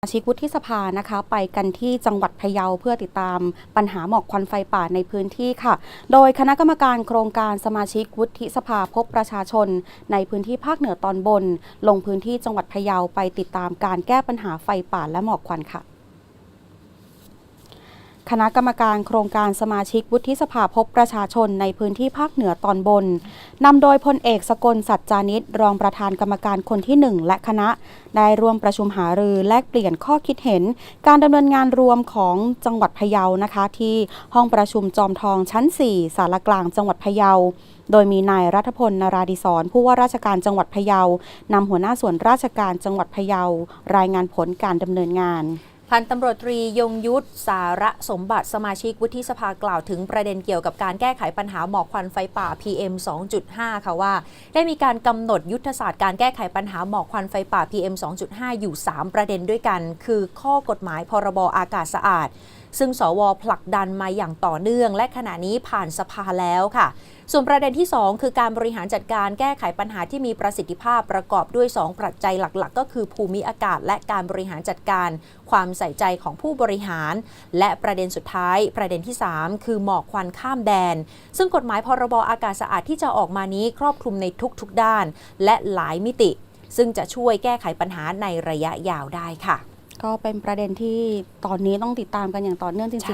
สมาชิกวุฒิสภานะคะไปกันที่จังหวัดพะเยาเพื่อติดตามปัญหาหมอกควันไฟป่าในพื้นที่ค่ะ โดยคณะกรรมการโครงการสมาชิกวุฒิสภาพบประชาชน ในพื้นที่ภาคเหนือตอนบน ลงพื้นที่จังหวัดพะเยาไปติดตามการแก้ปัญหาไฟป่าและหมอกควันค่ะ คณะกรรมการโครงการสมาชิกวุฒิสภาพบประชาชนในพื้นที่ภาคเหนือตอนบน นำโดยพลเอกสกลสัจจานิตรองประธานกรรมการคนที่ 1 และคณะ ได้ร่วมประชุมหารือแลกเปลี่ยนข้อคิดเห็น การดำเนินงานรวมของจังหวัดพะเยานะคะ ที่ห้องประชุมจอมทองชั้น 4 สารกลางจังหวัดพะเยาโดยมีนายรัฐพลนาราดิศรผู้ว่าราชการจังหวัดพะเยานำหัวหน้าส่วนราชการจังหวัดพะเยารายงานผลการดำเนินงาน พันตำรวจตรียงยุทธสาระสมบัติสมาชิกวุฒิสภากล่าวถึงประเด็นเกี่ยวกับการแก้ไขปัญหาหมอกควันไฟป่า PM 2.5 ค่ะว่า ได้มีการกำหนดยุทธศาสตร์การแก้ไขปัญหาหมอกควันไฟป่า PM 2.5 อยู่ 3 ประเด็นด้วยกัน คือข้อกฎหมายพรบอากาศสะอาดซึ่งสวผลักดันมาอย่างต่อเนื่อง และขณะนี้ผ่านสภาแล้วค่ะ ส่วนประเด็นที่ 2 คือการบริหารจัดการแก้ไขปัญหาที่มีประสิทธิภาพประกอบด้วย 2 ปัจจัยหลักๆ ก็คือภูมิอากาศ และการบริหารจัดการ ความใส่ใจของผู้บริหาร และประเด็นสุดท้าย ประเด็นที่ 3 คือหมอกควันข้ามแดน ซึ่งกฎหมายพรบอากาศสะอาดที่จะออกมานี้ครอบคลุมในทุกๆด้าน และหลายมิติ ซึ่งจะช่วยแก้ไขปัญหาในระยะยาวได้ค่ะ ก็เป็นประเด็นที่ตอนนี้ต้องติดตามกันอย่างต่อเนื่องจริงๆ